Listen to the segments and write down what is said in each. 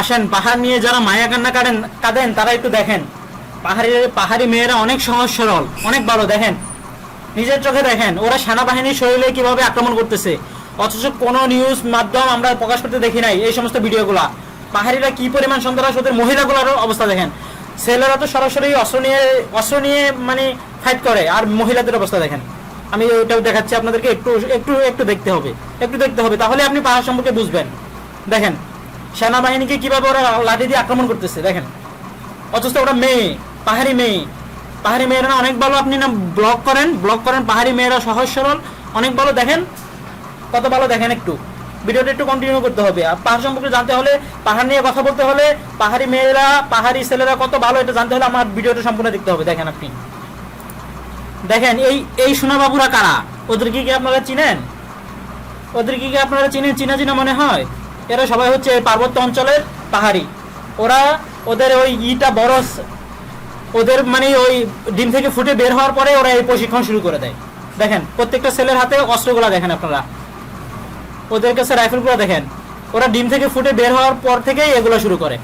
আসেন, পাহাড় নিয়ে যারা মায়া কান্না কাটেন কাঁদেন, তারা একটু দেখেন। পাহাড়ি পাহাড়ি মেয়েরা অনেক সহজ সরল, অনেক ভালো, দেখেন। নিজের চোখে দেখেন, ওরা সেনাবাহিনীর শরীরে কীভাবে আক্রমণ করতেছে। অথচ কোনো নিউজ মাধ্যম আমরা প্রকাশ করতে দেখি নাই এই সমস্ত ভিডিওগুলা। পাহাড়িরা কি পরিমাণ সন্ত্রাস ওদের মহিলাগুলোর অবস্থা দেখেন। ছেলেরা তো সরাসরি অস্ত্র নিয়ে অস্ত্র নিয়ে মানে ফাইট করে, আর মহিলাদের অবস্থা দেখেন। আমি ওটাও দেখাচ্ছি আপনাদেরকে, একটু একটু একটু দেখতে হবে, একটু দেখতে হবে, তাহলে আপনি পাহাড় সম্পর্কে বুঝবেন। দেখেন সেনাবাহিনীকে কীভাবে ওরা লাঠি দিয়ে আক্রমণ করতেছে, দেখেন। অথচ ওরা মেয়ে, পাহাড়ি মেয়ে। পাহাড়ি মেয়েরা অনেক ভালো আপনি না ব্লক করেন ব্লগ করেন, পাহাড়ি মেয়েরা সহজ সরল, অনেক ভালো দেখেন। কত ভালো দেখেন একটু। ভিডিওটা একটু কন্টিনিউ করতে হবে। আর পাহাড় সম্পর্কে জানতে হলে, পাহাড় নিয়ে কথা বলতে হলে, পাহাড়ি মেয়েরা, পাহাড়ি ছেলেরা কত ভালো, এটা জানতে হলে আমার ভিডিওটা সম্পূর্ণ দেখতে হবে। দেখেন আপনি। দেখেন, এই এই সোনাবাবুরা কারা? ওদের কি কি আপনারা চিনেন? ওদের কি কি আপনারা চিনেন? চিনা চিনা মনে হয়? এরা সবাই হচ্ছে পার্বত্য অঞ্চলের পাহাড়ি। ওরা ওদের ওই ইটা বড় স- ওদের মানে ওই ডিম থেকে ফুটে বের হওয়ার পরে ওরা এই প্রশিক্ষণ শুরু করে দেয়। দেখেন, প্রত্যেকটা ছেলের হাতে অস্ত্রগুলা দেখেন আপনারা। ওদের কাছে রাইফেলগুলো দেখেন। ওরা ডিম থেকে ফুটে বের হওয়ার পর থেকেই এগুলো শুরু করে।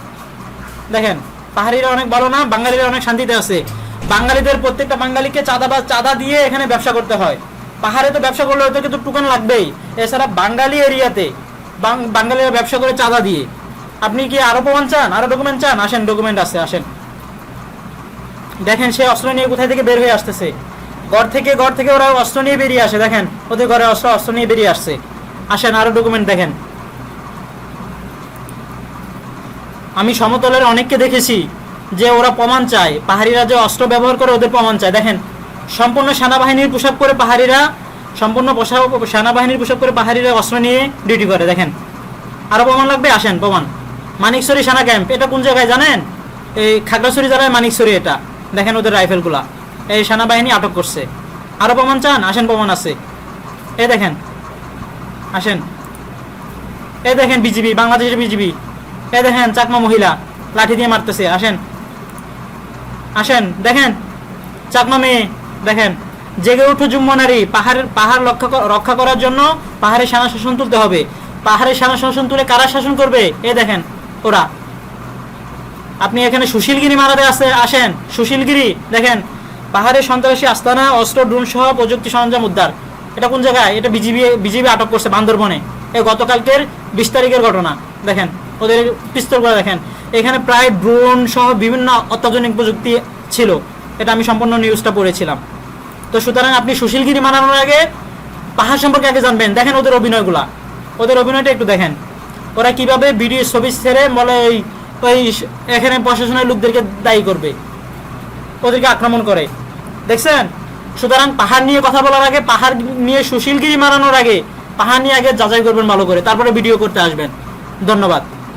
দেখেন, পাহাড়িরা অনেক ভালো না, বাঙালিরা অনেক শান্তিতে আছে। বাঙালিদের প্রত্যেকটা বাঙালিকে চাঁদা বা চাঁদা দিয়ে এখানে ব্যবসা করতে হয়। পাহাড়ে তো ব্যবসা করলে হয়তো কিন্তু টুকান লাগবেই। এছাড়া বাঙালি এরিয়াতে বাঙালিরা ব্যবসা করে চাঁদা দিয়ে। আপনি কি আরও প্রমাণ চান? আরও ডকুমেন্ট চান? আসেন ডকুমেন্ট আছে, আসেন। দেখেন, সে অস্ত্র নিয়ে কোথায় থেকে বের হয়ে আসতেছে। ঘর থেকে ঘর থেকে ওরা অস্ত্র নিয়ে বেরিয়ে আসে, দেখেন। ওদের ঘরে অস্ত্র অস্ত্র নিয়ে বেরিয়ে আসছে। আসেন, আরও ডকুমেন্ট দেখেন। আমি সমতলের অনেককে দেখেছি যে ওরা প্রমাণ চায়। পাহাড়িরা যে অস্ত্র ব্যবহার করে ওদের প্রমাণ চায়। দেখেন, সম্পূর্ণ সেনাবাহিনীর পোশাক করে পাহাড়িরা সম্পূর্ণ পোশাক সেনাবাহিনীর পোশাক করে পাহাড়িরা অস্ত্র নিয়ে ডিউটি করে, দেখেন। আরও প্রমাণ লাগবে? আসেন, প্রমাণ। মানিকছড়ি সেনা ক্যাম্প এটা কোন জায়গায় জানেন? এই খাগড়াছড়ি জেলায় মানিকছড়ি এটা। দেখেন ওদের রাইফেলগুলা। এই সেনাবাহিনী আটক করছে। আরও প্রমাণ চান? আসেন, প্রমাণ আছে। এই দেখেন। আসেন। এই দেখেন বিজিবি, বাংলাদেশের বিজিবি। এ দেখেন চাকমা মহিলা, লাঠি দিয়ে মারতেছে। আসেন। আসেন, দেখেন। চাকমা মেয়ে, দেখেন। জেগে উঠো যুম্ম নারী পাহাড়ের পাহাড় রক্ষা রক্ষা করার জন্য পাহাড়ে সেনা শাসন তুলতে হবে। পাহাড়ে সেনা শাসন তুলে কারা শাসন করবে? এ দেখেন, ওরা। আপনি এখানে সুশীলগিরি মারাতে আসে, আসেন। সুশীলগিরি, দেখেন পাহাড়ের সন্ত্রাসী আস্তানা, অস্ত্র, ড্রোন সহ প্রযুক্তি সরঞ্জাম উদ্ধার। এটা কোন জায়গায়? এটা বিজিবি বিজিবি আটক করছে বান্দরবনে। এ গতকালকের বিশ তারিখের ঘটনা। দেখেন, ওদের পিস্তল করে দেখেন। এখানে প্রায় ড্রোন সহ বিভিন্ন অত্যাধুনিক প্রযুক্তি ছিল। এটা আমি সম্পূর্ণ নিউজটা পড়েছিলাম। তো সুতরাং আপনি সুশীলগিরি মানানোর আগে পাহাড় সম্পর্কে আগে জানবেন। দেখেন ওদের অভিনয়গুলা। ওদের অভিনয়টা একটু দেখেন। ওরা কীভাবে ভিডিও ছবি ছেড়ে বলে ওই ওই এখানে প্রশাসনের লোকদেরকে দায়ী করবে। ওদেরকে আক্রমণ করে। দেখছেন? সুতরাং পাহাড় নিয়ে কথা বলার আগে, পাহাড় নিয়ে সুশীলগিরি মারানোর আগে, পাহাড় নিয়ে আগে যাচাই করবেন ভালো করে। তারপরে ভিডিও করতে আসবেন। ধন্যবাদ।